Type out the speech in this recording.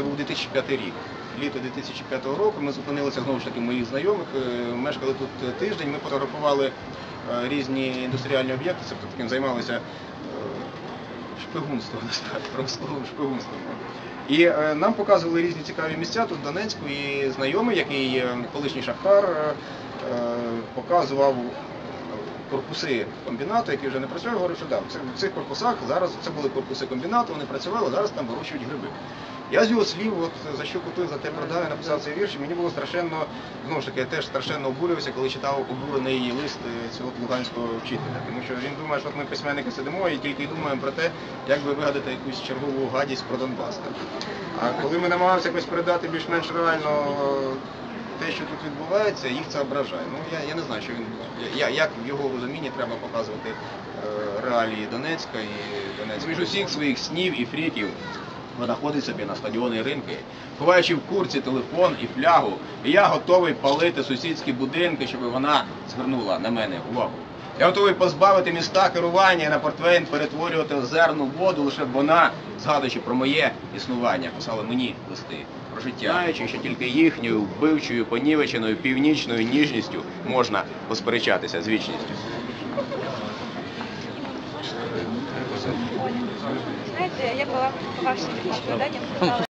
це був 2005 рік. Літо 2005 року ми зупинилися знову ж таки моїх знайомих, е, мешкали тут тиждень, ми фотографували е, різні індустріальні об'єкти, тобто таким займалися е, шпигунством, промисловим шпигунством. І нам показували різні цікаві місця тут в Донецьку, і знайомий, який колишній шахтар, показував корпуси комбінату, який вже не працює, говорив, що да, в цих корпусах зараз це були корпуси комбінату, вони працювали, зараз там вирощують гриби. Я з його слів, от за що купив, за те продав, я написав цей вірш, і мені було страшенно, знову ж таки, я теж страшенно обурювався, коли читав обурений лист е, цього луганського вчителя. Тому що він думає, що от ми письменники сидимо і тільки думаємо про те, як би вигадати якусь чергову гадість про Донбас. А коли ми намагалися якось передати більш-менш реально е, те, що тут відбувається, їх це ображає. Ну я, я не знаю, що він я, як в його розумінні треба показувати е, реалії Донецька і Донецька. Між усіх своїх снів і фріків вона ходить собі на стадіони ринки, ховаючи в курці телефон і флягу, і я готовий палити сусідські будинки, щоб вона звернула на мене увагу. Я готовий позбавити міста керування і на портвейн перетворювати озерну воду, лише б вона, згадуючи про моє існування, писала мені листи про життя, знаючи, що тільки їхньою вбивчою, понівеченою північною ніжністю можна посперечатися з вічністю. Знаєте, я була по вашим виданням,